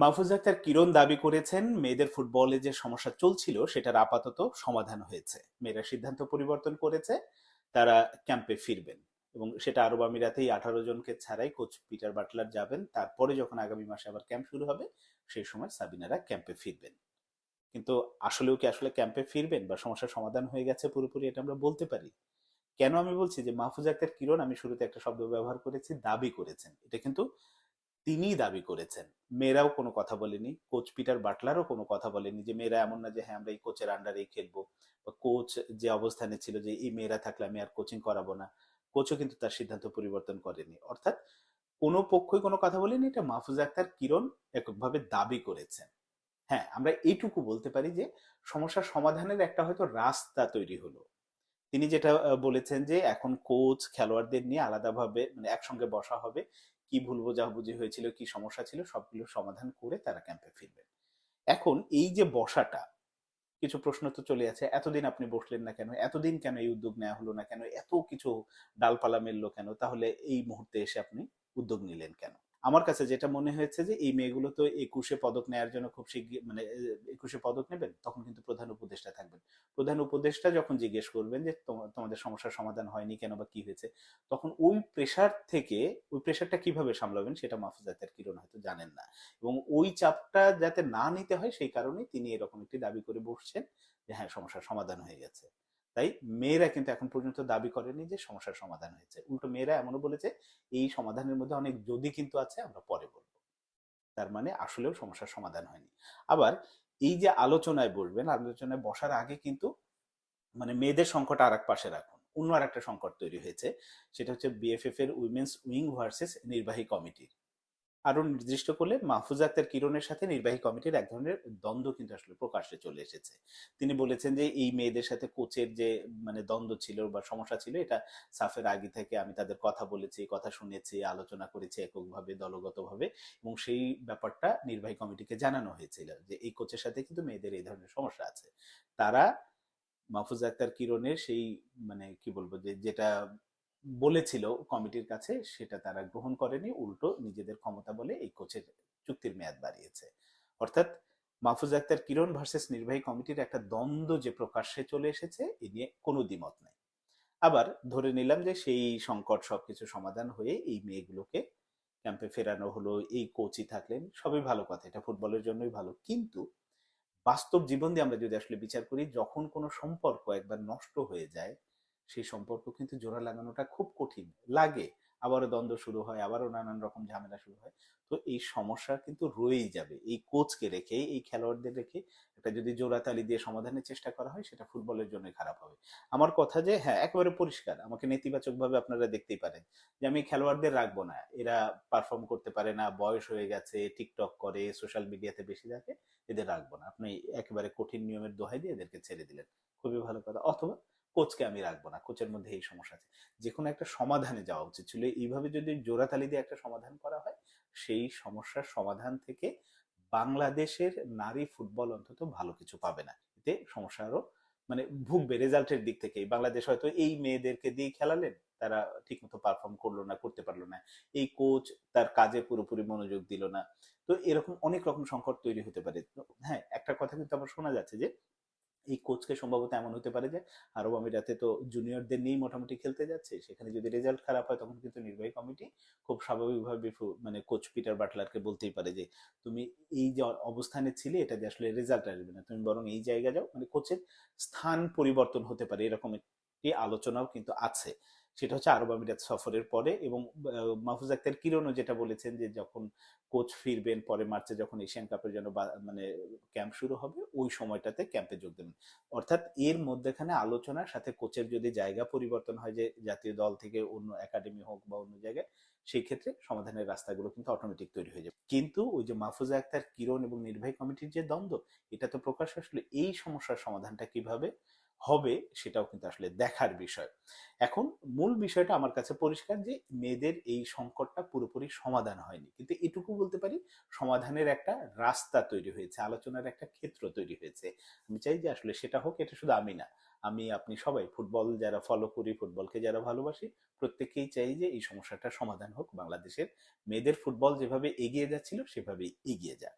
মাহফুজ আক্তার কিরণ দাবি করেছেন, মেয়েদের ফুটবলে যে সমস্যা চলছিল সেটার আপাতত সমাধান হয়েছে। মেয়েরা সিদ্ধান্ত পরিবর্তন করেছে, তারা ক্যাম্পে ফিরবেন এবং সেটা আরব আমিরাতেই আঠারো জনকে ছাড়াই কোচ পিটার বাটলার যাবেন। তারপরে যখন আগামী মাসে আবার ক্যাম্প শুরু হবে, সেই সময় সাবিনারা ক্যাম্পে ফিরবেন। কিন্তু আসলেও কি আসলে ক্যাম্পে ফিরবেন বা সমস্যার সমাধান হয়ে গেছে পুরোপুরি এটা আমরা বলতে পারি? কেন আমি বলছি যে মাহফুজ আক্তার কিরণ, আমি শুরুতে একটা শব্দ ব্যবহার করেছি, দাবি করেছেন। এটা কিন্তু তিনিই দাবি করেছেন। মেয়েরাও কোনো কথা বলেনি কোচ পিটার বাটলারও কোনো কথা বলেনি যে মেয়েরা এমন না যে হ্যাঁ আমরা এই কোচের আন্ডারেই খেলব। বা কোচ যে অবস্থানে ছিল যে এই মেয়েরা থাকলে আমি আর কোচিং করাবো না। কোচও কিন্তু তার সিদ্ধান্ত পরিবর্তন করেনি। অর্থাৎ কোনো পক্ষই কোনো কথা বলেনি, এটা মাহফুজ আক্তার কিরণ এককভাবে দাবি করেছেন। হ্যাঁ আমরা এইটুকু বলতে পারি যে সমস্যার সমাধানের একটা হয়তো রাস্তা তৈরি হলো। তিনি যেটা বলেছেন যে এখন কোচ খেলোয়াড়দের নিয়ে আলাদাভাবে মানে একসঙ্গে বসা হবে। কি ভুল বোঝাবুঝি হয়েছিল, কি সমস্যা ছিল, সবগুলো সমাধান করে তারা ক্যাম্পে ফিরবেন। এখন এই যে বসাটা, কিছু প্রশ্ন তো চলে আছে, এতদিন আপনি বসলেন না কেন? এতদিন কেন এই উদ্যোগ নেওয়া হলো না কেন? এত কিছু ডালপালা মেললো কেন? তাহলে এই মুহূর্তে এসে আপনি উদ্যোগ নিলেন কেন? আমার কাছে যেটা মনে হয়েছে যে, এই মেয়েগুলো তো একুশে পদক নেওয়ার জন্য খুব শীঘ্র মানে একুশে পদক নেবেন, তখন কিন্তু প্রধান উপদেষ্টা থাকবেন। প্রধান উপদেষ্টা যখন জিজ্ঞেস করবেন যে, তোমা- তোমাদের সমস্যার সমাধান হয়নি কেন বা কি হয়েছে? তখন ওই প্রেশার থেকে, ওই প্রেশারটা কীভাবে সামলাবেন সেটা মাহফুজ আক্তার কিরণ হয়তো জানেন না। এবং ওই চাপটা যাতে না নিতে হয়, সেই কারণেই তিনি এরকম একটি দাবি করে বসছেন যে হ্যাঁ সমস্যার সমাধান হয়ে গেছে। তাই মেয়েরা কিন্তু এখন পর্যন্ত দাবি করেনি যে সমস্যার সমাধান হয়েছে। উল্টো মেয়েরা এমনও বলেছে, এই সমাধানের মধ্যে অনেক যদি কিন্তু আছে, আমরা পরে বলব। তার মানে আসলেও সমস্যার সমাধান হয়নি। আবার এই যে আলোচনায় বলবেন, আলোচনায় বসার আগে কিন্তু মানে মেয়েদের সংকট আর এক পাশে রাখুন। অন্য আর একটা সংকট তৈরি হয়েছে, সেটা হচ্ছে বিএফএফ এর উইমেন্স উইং ভার্সেস নির্বাহী কমিটির। আরও নির্দিষ্ট করলে মাহফুজ আক্তার কিরণের সাথে নির্বাহী কমিটির এক ধরনের দ্বন্দ্ব কিন্তু আসলে প্রকাশ্যে চলে এসেছে। তিনি বলেছেন যে, এই মেয়েদের সাথে কোচের যে মানে দ্বন্দ্ব ছিল বা সমস্যা ছিল, এটা সাফের আগে থেকে আমি তাদের কথা বলেছি, কথা শুনেছি, আলোচনা করেছি এককভাবে, দলগতভাবে। এবং সেই ব্যাপারটা নির্বাহী কমিটিকে জানানো হয়েছিল যে, এই কোচের সাথে কিন্তু মেয়েদের এই ধরনের সমস্যা আছে। তারা মাহফুজ আক্তার কিরণের সেই মানে কি বলব যে, যেটা বলেছিল কমিটির কাছে, সেটা তারা গ্রহণ করেনি, উল্টো নিজেদের ক্ষমতা বলে এই কোচের চুক্তির মেয়াদ বাড়িয়েছে। অর্থাৎ মাহফুজ আক্তার কিরণ ভার্সেস নির্বাহী কমিটির একটা দ্বন্দ্ব যে প্রকাশ্যে চলে এসেছে, এ নিয়ে কোনো দ্বিমত নেই। আবার ধরে নিলাম যে সেই সংকট সবকিছু সমাধান হয়ে এই মেয়েগুলোকে ক্যাম্পে ফেরানো হলো, এই কোচই থাকলেন, সবই ভালো কথা, এটা ফুটবলের জন্যই ভালো। কিন্তু বাস্তব জীবন দিয়ে আমরা যদি আসলে বিচার করি, যখন কোনো সম্পর্ক একবার নষ্ট হয়ে যায় সেই সম্পর্ক কিন্তু জোড়া লাগানোটা খুব কঠিন। লাগে, আবারও দ্বন্দ্ব শুরু হয়, আবারও নানান রকম ঝামেলা শুরু হয়। তো এই সমস্যা কিন্তু রয়েই যাবে। এই কোচকে রেখে, এই খেলোয়াড়দের রেখে একটা যদি জোড়াতালি দিয়ে সমাধানের চেষ্টা করা হয়, সেটা ফুটবলের জন্য খারাপ হবে। আমার কথা যে হ্যাঁ একেবারে পরিষ্কার। আমাকে নেতিবাচক ভাবে আপনারা দেখতেই পারেন যে, আমি খেলোয়াড়দের রাখব না। এরা পারফর্ম করতে পারে না, বয়স হয়ে গেছে, টিকটক করে সোশ্যাল মিডিয়াতে বেশি থাকে, এদের রাখব না। আপনি একেবারে কঠিন নিয়মের দোহাই দিয়ে এদেরকে ছেড়ে দিলেন। খুবই ভালো কথা। অথবা কোচকে আমি রাখব না, কোচের মধ্যে এই সমস্যা আছে। যে কোনো একটা সমাধানে যাওয়া উচিত ছিল। এইভাবে যদি জোড়াতালি দিয়ে একটা সমাধান করা হয়, সেই সমস্যার সমাধান থেকে বাংলাদেশের নারী ফুটবল অন্তত ভালো কিছু পাবে না। এতে সমস্যা আরও মানে ভুগবে রেজাল্টের দিক থেকে। বাংলাদেশ হয়তো এই মেয়েদেরকে দিয়ে খেলালেন, তারা ঠিকমতো পারফর্ম করল না, করতে পারল না। এই কোচ তার কাজে পুরোপুরি মনোযোগ দিল না। তো এরকম অনেক রকম সংকট তৈরি হতে পারে। হ্যাঁ একটা কথা কিন্তু আমার শোনা যাচ্ছে যে এই কোচকে সম্ভবত এমন হতে পারে যে আরব আমিরাতে তো জুনিয়রদের নিয়েই মোটামুটি খেলতে যাচ্ছে। সেখানে যদি রেজাল্ট খারাপ হয়, তখন কিন্তু নির্বাহী কমিটি খুব স্বাভাবিকভাবে মানে কোচ পিটার বাটলারকে বলতেই পারে যে, তুমি এই যে অবস্থানে ছিলে, এটা যে আসলে রেজাল্ট আসবে না। তুমি বরং এই জায়গা যাও। মানে কোচের স্থান পরিবর্তন হতে পারে, এরকম একটি আলোচনাও কিন্তু আছে। সেটা হচ্ছে আরব আমিরাত সফরের পরে এবং মাহফুজ আক্তার কিরণও যেটা বলেছেন যে যখন কোচ ফিরবেন পরে মার্চে যখন এশিয়ান কাপের জন্য মানে ক্যাম্প শুরু হবে, ওই সময়টাতে ক্যাম্পে যোগ দেবেন। অর্থাৎ এর মধ্যেখানে আলোচনার সাথে কোচের যদি জায়গা পরিবর্তন হয় যে জাতীয় দল থেকে অন্য একাডেমি হোক বা অন্য জায়গায়, সেই ক্ষেত্রে সমাধানের রাস্তাগুলো কিন্তু অটোমেটিক তৈরি হয়ে যাবে। কিন্তু ওই যে মাহফুজা আক্তার, কিরণ এবং নির্বাহী কমিটির যে দ্বন্দ্ব, এটা তো প্রকাশ আসলে এই সমস্যার সমাধানটা কীভাবে হবে সেটাও কিন্তু আসলে দেখার বিষয়। এখন মূল বিষয়টা আমার কাছে পরিষ্কার যে মেয়েদের এই সংকটটা পুরোপুরি সমাধান হয়নি। কিন্তু এটুকু বলতে পারি, সমাধানের একটা রাস্তা তৈরি হয়েছে, আলোচনার একটা ক্ষেত্র তৈরি হয়েছে। আমি চাই যে আসলে সেটা হোক, এটা শুধু আমি না। আমি, আপনি সবাই, ফুটবল যারা ফলো করি, ফুটবলকে যারা ভালোবাসি প্রত্যেকেই চাই যে এই সমস্যাটা সমাধান হোক। বাংলাদেশের মেয়েদের ফুটবল যেভাবে এগিয়ে যাচ্ছিল, সেভাবেই এগিয়ে যাক।